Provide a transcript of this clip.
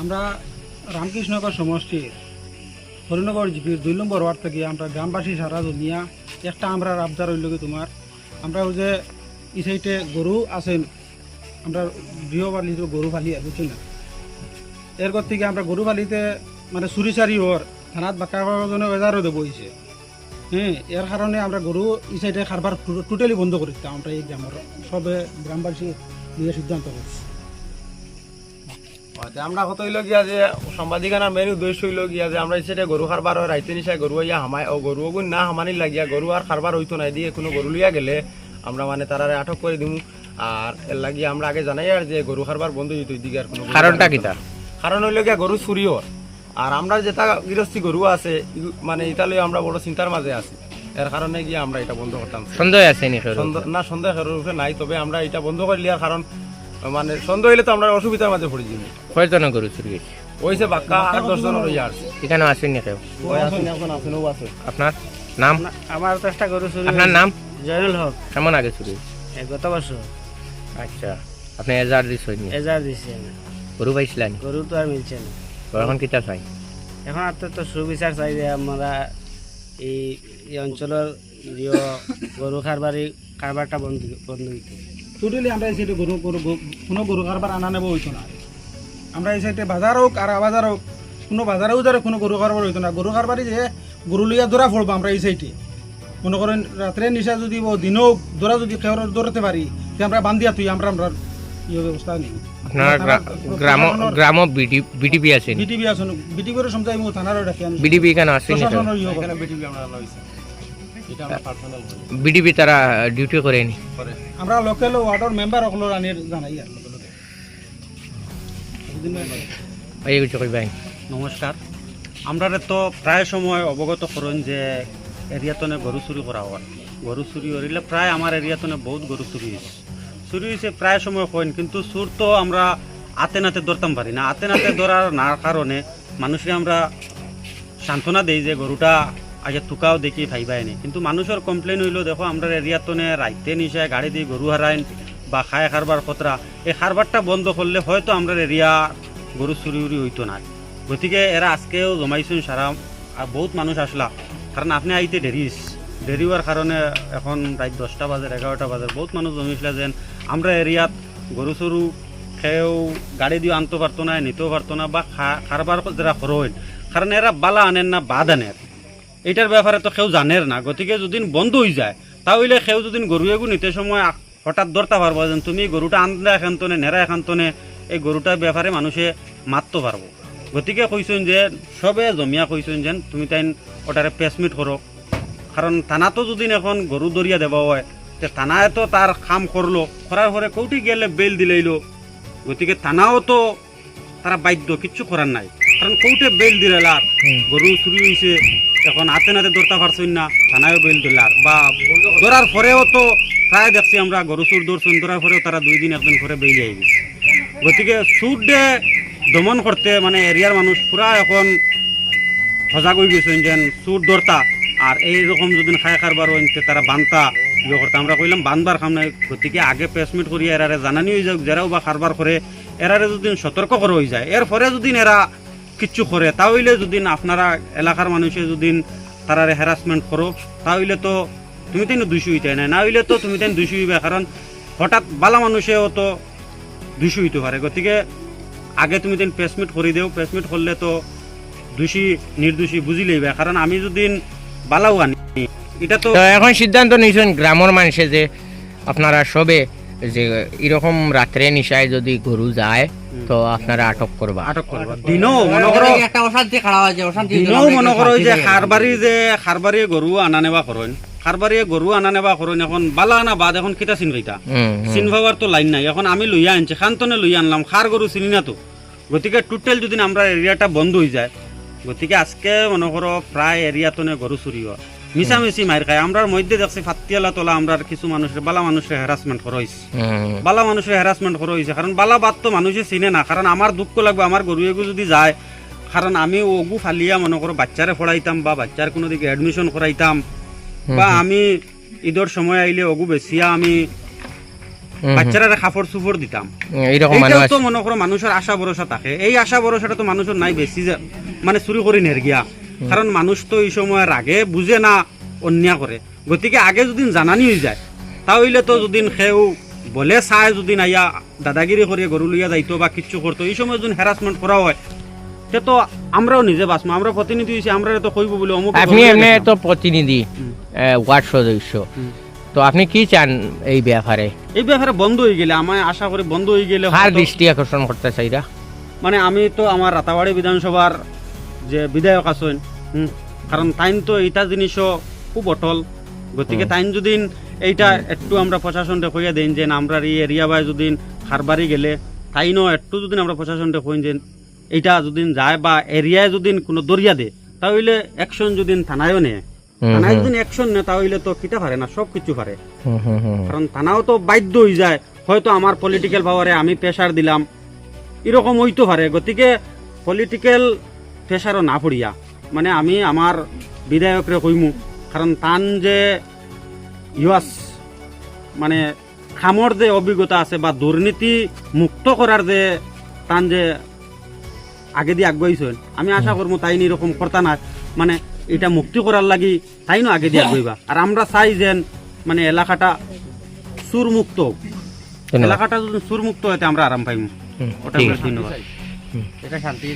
আমরা রামকৃষ্ণনগর সমষ্টির হরিনগর জিপির দুই নম্বর ওয়ার্ড থেকে আমরা গ্রামবাসী সারা দুনিয়া, একটা আমরা আবদার হইল কি তোমার। আমরা ওই যে এই সাইডে গরু আছেন, আমরা গৃহপালি গরু ফালি আর বুঝছি না? এরপর থেকে আমরা গরু ফালিতে মানে চুরি চারি ওর থানাত বাক্কা জনে বেজারও দেবো হয়েছে হ্যাঁ এর কারণে আমরা গরু এই সাইডে খারবার টোটালি বন্ধ করে দিতাম আমরা এই গ্রামের, সবে গ্রামবাসী নিয়ে সিদ্ধান্ত করছি আমরা কত হইল গিয়া যে সাংবাদিকানার মেন উদ্দেশ্য হইল গিয়া যে আমরা সেটা গরু খারবার হয় রাইতে নিশায় গরু ইয়া হামায় ও গরু গুণ না হামানি লাগিয়া গরু আর খারবার হইতো না দিয়ে কোনো গরু লিয়া গেলে আমরা মানে তারারে আটক করে দিমু। আর এর লাগিয়ে আমরা আগে জানাই আর যে গরু খারবার বন্ধ হইতো এদিকে আর কোনো কারণটা কিতা? হইতো কারণ হইল গিয়া গরু চুরি হওয়ার আর আমরা যেটা গৃহস্থী গরু আছে মানে ইতালে আমরা বড় চিন্তার মাঝে আছি। এর কারণে গিয়ে আমরা এটা বন্ধ করতাম। সন্দেহ আছে নি? সন্দেহ নাই তবে আমরা এটা বন্ধ করে লিয়ার কারণ মানে সন্দেহ হইলে তো আমরা অসুবিধার মাঝে পড়ে যাব কয়জন গরু চুরি গেছে ওইসে বাক্কা আট দশ জন রইয়া আছে এখানে আসেনি কেউ? ওই আছেন এখন আছেন ও আছে আপনার নাম? আমার তো একটা গরু চুরি আপনার নাম? জয়নুল হক। কেমন আগে চুরি? গত বছর। আচ্ছা আপনি এজার হয়নি? এজার দিছে না গরু পাইছিলেন? গরু তো আর মিলছে না। এখন কিতা চাই? এখন আর তো- সুবিচার চাই যে আমরা এই এই অঞ্চলের যে গরু খারবারি কারবারটা বন্ধ বন্ধ হইতে টোটালি আমরা এই সাইডে গরু গরু গরু- কোনো গরু কারবার আনা নেব হইতো না। আমরা এই সাইডে বাজার হোক আর বাজার হোক কোনো বাজারেও যারা কোনো গরু কারবার হইতো না। গরু কারবারই যে গরু লইয়া ধরা পড়ব আমরা এই সাইডে মনে করেন রাত্রে নিশা যদি দিনও ধরা যদি খেয়ে ধরতে পারি তে আমরা বান্ধিয়া তুই আমরা আমরা ইয়ে ব্যবস্থা নেই। গ্রাম গ্রাম বিডিপি আছে বিটিভি আসুন বিটিভি করে সমজাই মো থানারও ডাকি বিডিপি এখানে আসেনি প্রশাসনের ইয়ে আমরা আনা হইছে এটা আমরা পার্সোনাল বিডিপি তারা ডিউটি করেনি করে আমরা লোকাল ওয়ার্ডর মেম্বার সকলের আনি জানাই আর। এই কিছু কইবাই নমস্কার। আমরা তো প্রায় সময় অবগত করেন যে এরিয়াতনে গরু চুরি করা হয়। গরু চুরি করিলে প্রায় আমার এরিয়াতনে বহুত গরু চুরি হয়েছে চুরি হয়েছে প্রায় সময় কইন কিন্তু চুর তো আমরা আতে নাতে ধরতাম পারি না। আতে নাতে ধরার না কারণে মানুষকে আমরা সান্ত্বনা দেই যে গরুটা আগে থুকাও দেখি ভাইবাই নি। কিন্তু মানুষের কমপ্লেন হইল, দেখো আমরা এরিয়াতনে রাইতে নিশায় গাড়ি দিয়ে গরু হারাইন বা খায় খারবার খতরা এই খারবারটা বন্ধ করলে হয়তো আমরা এরিয়া গরু চুরি উরি হইতো না গতিকে এরা আজকেও জমাইছেন সারা আর বহুত মানুষ আসলা কারণ আপনি আইতে দেরিস দেরি হওয়ার কারণে এখন রাত দশটা বাজে এগারোটা বাজে, বহুত মানুষ জমিছিল যেন আমরা এরিয়াত গরু চরু খেয়েও গাড়ি দিয়ে আনতে পারতো না নিতেও পারতো না বা খারবার যারা খরচ কারণ এরা বালা আনেন না, বাদ আনেন। এটার ব্যাপারে তো কেউ জানের না। গতিকে যদি বন্ধ হয়ে যায় তাহলে কেউ যদি গরু এগু নিতে সময় হঠাৎ ধরতে পারব যে তুমি গরুটা আনলে এখান্তনে নেড়া এখান্তনে এই গরুটার ব্যাপারে মানুষে মারতে পারব গতিকে কইছেন যে সবে জমিয়া কইছেন যেন তুমি তাই ওটারে পেসমিট করো কারণ থানাতো যদি এখন গরু দরিয়া দেওয়া হয় তে থানায় তো তার কাম করল করার পরে কৌটি গেলে বেল দিলেইলো। গতিকে থানাও তো তারা বাধ্য কিচ্ছু করার নাই। কারণ কৌটে বেল দিলার গরু চুরি হয়েছে এখন হাতে নাতে ধরতে পারছেন না, থানায়ও বেল দিলার। বা ধরার পরেও তো প্রায় দেখছি আমরা গরু চুর ধরছেন, ধরার পরেও তারা দুই দিন, একদিন পরে বেরিয়ে আই গেছে। গতিকে চুরডে দমন করতে মানে এরিয়ার মানুষ পুরা এখন সজাগ হয়ে গেছেন যেন চুর ধরতা, আর এইরকম যদি খায় কারবার হইতে তারা বানতা ইয়ে করতে। আমরা কইলাম, বানবার খাম নাই, গতিকে আগে পেসমিট করিয়া এরারে জানানি হয়ে যাক, যারাও বা কারবার করে, এরারে যদি সতর্ক করে হয়ে যায় এর পরে যদি এরা কিচ্ছু করে তাহলে যদি আপনারা এলাকার মানুষে যদি তারারে হ্যারাসমেন্ট করো তাহলে তো তুমি তাই দুইশো হইতে না না হইলে তো তুমি তাই দুইশো হইবে কারণ হঠাৎ বালা মানুষেও তো দুইশো হইতে পারে গতিকে আগে তুমি তাই পেসমিট করে দেও পেসমিট করলে তো দোষী নির্দোষী বুঝি লইবে। কারণ আমি যদি বালাও আনি এটা তো এখন সিদ্ধান্ত নিয়েছেন গ্রামের মানুষে যে আপনারা সবে যে এরকম রাত্রে নিশায় যদি গরু যায় তো আপনারা আটক করবা। আটক করব। দিনও মনে করো একটা অশান্তি খাড়া হয়েছে অশান্তি দিনও মনে করো যে খারবারি যে খারবারি গরু আনা নেবা করেন। খারবারি গরু আনা নেবা করেন এখন বালা আনা বাদ এখন কিতা চিন হুম। চিন ভাবার তো লাইন নাই। এখন আমি লইয়া আনছি খান্তনে লইয়া আনলাম খার গরু চিনি না তো। গতিকে টোটাল যদি আমরা এরিয়াটা বন্ধ হয়ে যায় গতিকে আজকে মনে করো প্রায় এরিয়াতনে গরু চুরি হয়। মিশামিশি মার খায়। আমরার মধ্যে দেখছি ফাতিয়ালা তোলা আমরা কিছু মানুষের বালা মানুষের হ্যারাসমেন্ট করা হয়েছে বালা মানুষের হ্যারাসমেন্ট করা হয়েছে কারণ বালা বাদ তো মানুষে চিনে না। কারণ আমার দুঃখ লাগবে আমার গরু এগু যদি যায় কারণ আমি ওগু ফালিয়া মনে করো বাচ্চারে পড়াইতাম বা বাচ্চার কোনো দিকে অ্যাডমিশন করাইতাম বা আমি ঈদের সময় আইলে ওগু বেচিয়া আমি। বাচ্চারা কাপড় চুপড় দিতাম। এইটাও তো মনে করো মানুষের আশা ভরসা থাকে। এই আশা ভরসাটা তো মানুষের নাই বেশি মানে চুরি করি নের গিয়া। কারণ মানুষ তো এই সময়ের আগে বুঝে না অন্যায় করে। গতিকে আগে যদি জানানি হয়ে যায় তাহলে তো যদি সেও বলে চায় যদি আইয়া দাদাগিরি করে গরু লইয়া যাইতো বা কিচ্ছু করতো এই সময় যদি হ্যারাসমেন্ট করা হয় সে তো আমরাও নিজে বাঁচবো আমরা প্রতিনিধি হয়েছি আমরা তো কইব বলে অমুক আপনি এমনি তো প্রতিনিধি ওয়ার্ড সদস্য। তো আপনি কি চান এই ব্যাপারে এই ব্যাপারে বন্ধ হয়ে গেলে আমার আশা করি বন্ধ হয়ে গেলে হয়তো- দৃষ্টি আকর্ষণ করতে চাইরা মানে আমি তো আমার রাতাবাড়ি বিধানসভার যে বিধায়ক আছেন হুম, কারণ তাইন তো এইটা জিনিসও খুব অটল। গতিকে তাইন যদি এইটা একটু আমরা প্রশাসনটা কইয়া দেন যে আমরা এই এরিয়া বাই যদি খারবারি গেলে তাইনও একটু যদি আমরা প্রশাসনটা কইন যে এইটা যদি যায় বা এরিয়ায় যদি কোনো দরিয়া দে তাহলে অ্যাকশন যদি থানায়ও নেয় থানায় যদি অ্যাকশন নেয় তাহলে তো কিটা পারে না সব কিছু পারে। কারণ থানাও তো বাধ্য হয়ে যায় হয়তো আমার পলিটিক্যাল পাওয়ারে আমি প্রেশার দিলাম এরকম হইতে পারে। গতিকে পলিটিক্যাল প্রেশারও না পড়িয়া। মানে আমি আমার বিধায়করে কইমু কারণ তান যে ইয়াস মানে খামর যে অভিজ্ঞতা আছে বা দুর্নীতি মুক্ত করার যে তান যে আগে দিয়ে আগুয়াইছেন আমি আশা করব তাই এরকম করতা না মানে এটা মুক্তি করার লাগি তাই না আগে দিয়ে আগুয়াইবা আর আমরা চাই যেন মানে এলাকাটা সুরমুক্ত। এলাকাটা যদি সুরমুক্ত হয় তে আমরা আরাম পাইমু। ওটা ধন্যবাদ। এটা শান্তি